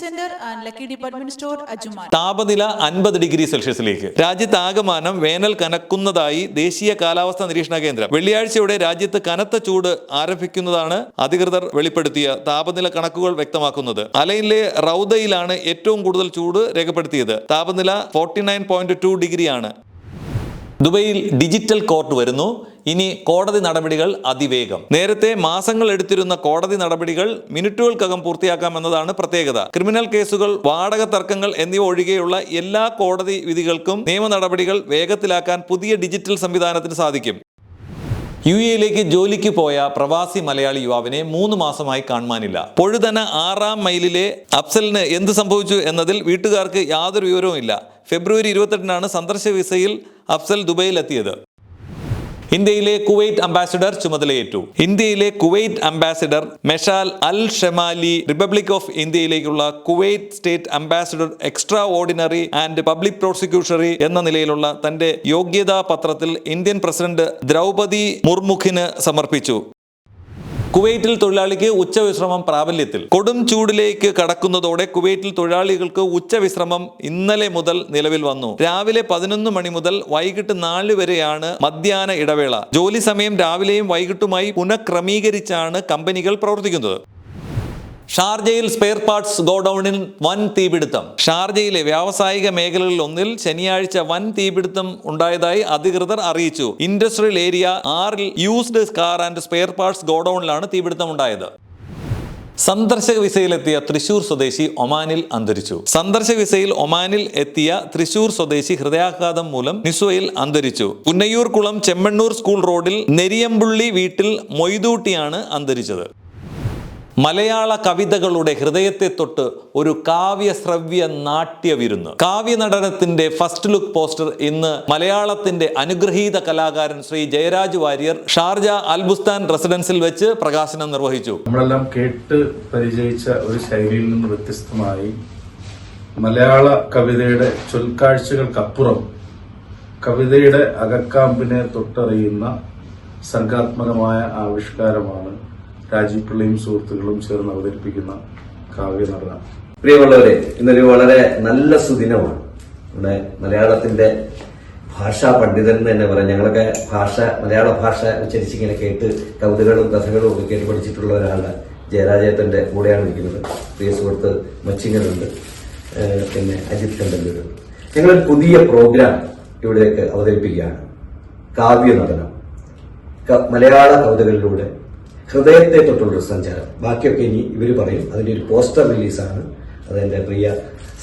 Center and Lucky Department Store, Ajuman. താപനില അൻപത് degree സെൽഷ്യസിലേക്ക്. രാജ്യത്താകമാനം വേനൽ കനക്കുന്നതായി ദേശീയ കാലാവസ്ഥാ നിരീക്ഷണ കേന്ദ്രം. വെള്ളിയാഴ്ചയോടെ രാജ്യത്ത് കനത്ത ചൂട് ആരംഭിക്കുന്നതാണ് അധികൃതർ വെളിപ്പെടുത്തിയ താപനില കണക്കുകൾ വ്യക്തമാക്കുന്നത്. അലയിലെ റൌദയിലാണ് ഏറ്റവും കൂടുതൽ ചൂട് രേഖപ്പെടുത്തിയത്. താപനില ഫോർട്ടി ഡിഗ്രിയാണ്. ദുബൈയിൽ ഡിജിറ്റൽ കോർട്ട് വരുന്നു. ഇനി കോടതി നടപടികൾ അതിവേഗം. നേരത്തെ മാസങ്ങൾ എടുത്തിരുന്ന കോടതി നടപടികൾ മിനിറ്റുകൾക്കകം പൂർത്തിയാക്കാമെന്നതാണ് പ്രത്യേകത. ക്രിമിനൽ കേസുകൾ വാടക തർക്കങ്ങൾ എന്നിവ ഒഴികെയുള്ള എല്ലാ കോടതി വിധികൾക്കും നിയമ നടപടികൾ വേഗത്തിലാക്കാൻ പുതിയ ഡിജിറ്റൽ സംവിധാനത്തിന് സാധിക്കും. യു എയിലേക്ക് ജോലിക്ക് പോയ പ്രവാസി മലയാളി യുവാവിനെ മൂന്ന് മാസമായി കാണുവാനില്ല. പൊഴുതന ആറാം മൈലിലെ അഫ്സലിന് എന്ത് സംഭവിച്ചു എന്നതിൽ വീട്ടുകാർക്ക് യാതൊരു വിവരവും ഇല്ല ഫെബ്രുവരി ഇരുപത്തെട്ടിനാണ് സന്ദർശ വിസയിൽ അഫ്സൽ ദുബൈയിലെത്തിയത്. ഇന്ത്യയിലെ കുവൈറ്റ് അംബാസിഡർ ചുമതലയേറ്റു. ഇന്ത്യയിലെ Kuwait ambassador Meshal al Shemali republic of ഇന്ത്യയിലേക്കുള്ള Kuwait state ambassador extraordinary and public പ്രോസിക്യൂഷറി എന്ന നിലയിലുള്ള തന്റെ യോഗ്യതാ പത്രത്തിൽ ഇന്ത്യൻ പ്രസിഡന്റ് ദ്രൗപതി മുർമുഖിന് സമർപ്പിച്ചു. കുവൈറ്റിൽ തൊഴിലാളിക്ക് ഉച്ചവിശ്രമം പ്രാബല്യത്തിൽ. കൊടും ചൂടിലേക്ക് കടക്കുന്നതോടെ കുവൈറ്റിൽ തൊഴിലാളികൾക്ക് ഉച്ചവിശ്രമം ഇന്നലെ മുതൽ നിലവിൽ വന്നു. രാവിലെ പതിനൊന്ന് മണി മുതൽ വൈകിട്ട് നാല് വരെയാണ് മധ്യാഹ്ന ഇടവേള. ജോലി സമയം രാവിലെയും വൈകിട്ടുമായി പുനഃക്രമീകരിച്ചാണ് കമ്പനികൾ പ്രവർത്തിക്കുന്നത്. ഷാർജയിൽ സ്പെയർ പാർട്സ് ഗോഡൌണിൽ വൻ തീപിടുത്തം. ഷാർജയിലെ വ്യാവസായിക മേഖലകളിൽ ഒന്നിൽ ശനിയാഴ്ച വൻ തീപിടുത്തം ഉണ്ടായതായി അധികൃതർ അറിയിച്ചു. ഇൻഡസ്ട്രിയൽ ഏരിയ ആറിൽ used car and spare parts ഗോഡൌണിലാണ് തീപിടുത്തം ഉണ്ടായത് സന്ദർശക വിസയിലെത്തിയ തൃശൂർ സ്വദേശി ഒമാനിൽ അന്തരിച്ചു. സന്ദർശക വിസയിൽ ഒമാനിൽ എത്തിയ തൃശൂർ സ്വദേശി ഹൃദയാഘാതം മൂലം നിസ്വയിൽ അന്തരിച്ചു. പുന്നയൂർ കുളം ചെമ്മണ്ണൂർ സ്കൂൾ റോഡിൽ നെരിയമ്പുള്ളി വീട്ടിൽ മൊയ്തൂട്ടിയാണ് അന്തരിച്ചത്. മലയാള കവിതകളുടെ ഹൃദയത്തെ തൊട്ട് ഒരു കാവ്യശ്രവ്യ നാട്യ വിരുന്ന്. കാവ്യ നടനത്തിന്റെ ഫസ്റ്റ് ലുക്ക് പോസ്റ്റർ ഇന്ന് മലയാളത്തിന്റെ അനുഗ്രഹീത കലാകാരൻ ശ്രീ ജയരാജ് വാര്യർ ഷാർജ അൽബുസ്താൻ റെസിഡൻസിൽ വെച്ച് പ്രകാശനം നിർവഹിച്ചു. നമ്മളെല്ലാം കേട്ട് പരിചയിച്ച ഒരു ശൈലിയിൽ നിന്ന് വ്യത്യസ്തമായി മലയാള കവിതയുടെ ചൊൽക്കാഴ്ചകൾക്കപ്പുറം കവിതയുടെ അകക്കാമ്പിനെ തൊട്ടറിയുന്ന സർഗാത്മകമായ ആവിഷ്കാരമാണ് രാജീവ് പിള്ളയും സുഹൃത്തുക്കളും ചേർന്ന് അവതരിപ്പിക്കുന്ന കാവ്യ നടന. പ്രിയമുള്ളവരെ ഇന്നൊരു വളരെ നല്ല സുദിനമാണ്. നമ്മുടെ മലയാളത്തിന്റെ ഭാഷാ പണ്ഡിതൻ തന്നെ പറയാം. ഞങ്ങളൊക്കെ ഭാഷ മലയാള ഭാഷ ഉച്ചരിച്ച് ഇങ്ങനെ കേട്ട് കവിതകളും കഥകളും ഒക്കെ കേട്ട് പഠിച്ചിട്ടുള്ള ഒരാളാണ് ജയരാജേട്ടന്റെ കൂടെയാണ് ഇരിക്കുന്നത്. പ്രിയ സുഹൃത്ത് മച്ചിങ്ങനുണ്ട്. പിന്നെ അജിത് കണ്ടല്ലൂരുണ്ട് ഞങ്ങളൊരു പുതിയ പ്രോഗ്രാം ഇവിടെയൊക്കെ അവതരിപ്പിക്കുകയാണ്. കാവ്യ നടനം. മലയാള കവിതകളിലൂടെ ഹൃദയത്തെ തൊട്ടുള്ളൊരു സഞ്ചാരം. ബാക്കിയൊക്കെ ഇനി ഇവർ പറയും. അതിന്റെ ഒരു പോസ്റ്റർ റിലീസാണ്. അത് എന്റെ പ്രിയ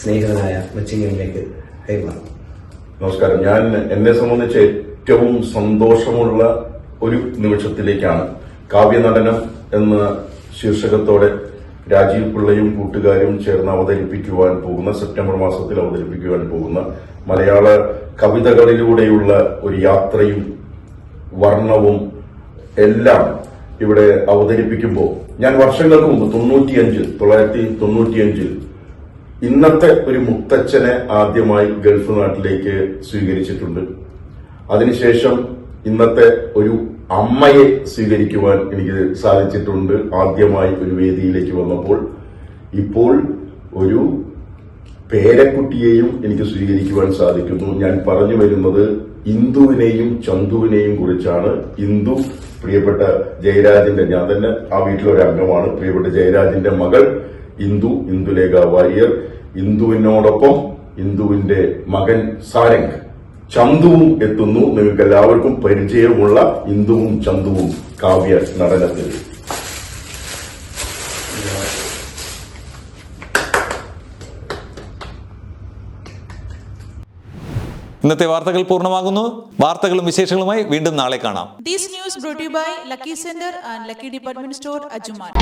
സ്നേഹിതനായ മച്ചിങ്ങനിലേക്ക് കൈമാറും. നമസ്കാരം. ഞാൻ എന്നെ സംബന്ധിച്ച് ഏറ്റവും സന്തോഷമുള്ള ഒരു നിമിഷത്തിലേക്കാണ്. കാവ്യനടനം എന്ന ശീർഷകത്തോടെ രാജീവ് പിള്ളയും കൂട്ടുകാരും ചേർന്ന് അവതരിപ്പിക്കുവാൻ പോകുന്ന സെപ്റ്റംബർ മാസത്തിൽ അവതരിപ്പിക്കുവാൻ പോകുന്ന മലയാള കവിതകളിലൂടെയുള്ള ഒരു യാത്രയും വർണവും എല്ലാം ഇവിടെ അവതരിപ്പിക്കുമ്പോൾ ഞാൻ വർഷങ്ങൾക്ക് മുമ്പ് തൊണ്ണൂറ്റിയഞ്ച് തൊള്ളായിരത്തി തൊണ്ണൂറ്റിയഞ്ചിൽ ഇന്നത്തെ ഒരു മുത്തച്ഛനെ ആദ്യമായി ഗൾഫ് നാട്ടിലേക്ക് സ്വീകരിച്ചിട്ടുണ്ട്. അതിനുശേഷം ഇന്നത്തെ ഒരു അമ്മയെ സ്വീകരിക്കുവാൻ എനിക്ക് സാധിച്ചിട്ടുണ്ട് ആദ്യമായി ഒരു വേദിയിലേക്ക് വന്നപ്പോൾ. ഇപ്പോൾ ഒരു പേരക്കുട്ടിയെയും എനിക്ക് സ്വീകരിക്കുവാൻ സാധിക്കുന്നു. ഞാൻ പറഞ്ഞു വരുന്നത് ഇന്ദുവിനെയും ചന്തുവിനെയും കുറിച്ചാണ്. ഇന്ദു പ്രിയപ്പെട്ട ജയരാജിന്റെ ഞാൻ തന്നെ ആ വീട്ടിലെ ഒരു അംഗമാണ്. പ്രിയപ്പെട്ട ജയരാജിന്റെ മകൾ ഇന്ദു ഇന്ദുലേഖ വാര്യർ. ഇന്ദുവിനോടൊപ്പം ഇന്ദുവിന്റെ മകൻ സാരംഗ്. ചന്തുവും എത്തുന്നു. നിങ്ങൾക്ക് എല്ലാവർക്കും പരിചയമുള്ള ഇന്ദുവും ചന്തുവും കാവ്യ നടനത്തിൽ. ഇന്നത്തെ വാർത്തകൾ പൂർണമാകുന്നു വാർത്തകളും വിശേഷങ്ങളുമായി വീണ്ടും നാളെ കാണാം to you by Lucky Center and Lucky Department Store, Ajuman.